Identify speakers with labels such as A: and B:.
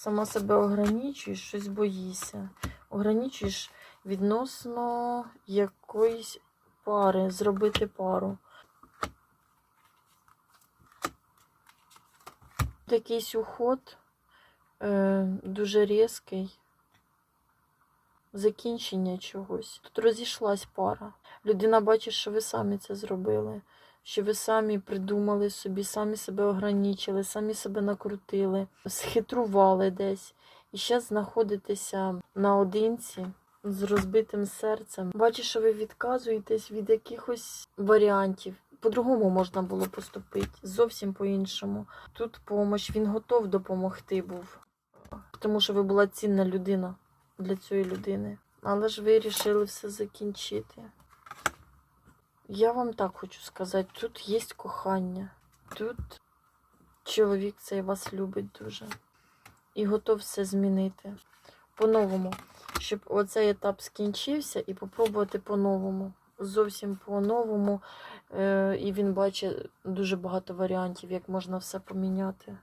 A: сама себе ограничуєш, щось боїшся. Ограничуєш відносно якоїсь пари, зробити пару. Якийсь уход е, дуже різкий. Закінчення чогось. Тут розійшлась пара. Людина бачить, що ви самі це зробили, що ви самі придумали собі, самі себе ограничили, самі себе накрутили, схитрували десь. І зараз знаходитеся наодинці з розбитим серцем. Бачиш, що ви відказуєтесь від якихось варіантів. По-другому можна було поступити, зовсім по-іншому. Тут помощь, він готов допомогти був, тому що ви була цінна людина для цієї людини. Але ж ви вирішили все закінчити. Я вам так хочу сказати, тут є кохання. Тут чоловік цей вас любить дуже. І готов все змінити. По-новому. Щоб оцей етап скінчився і попробувати по-новому. Зовсім по-новому. Е, і він бачить дуже багато варіантів, як можна все поміняти.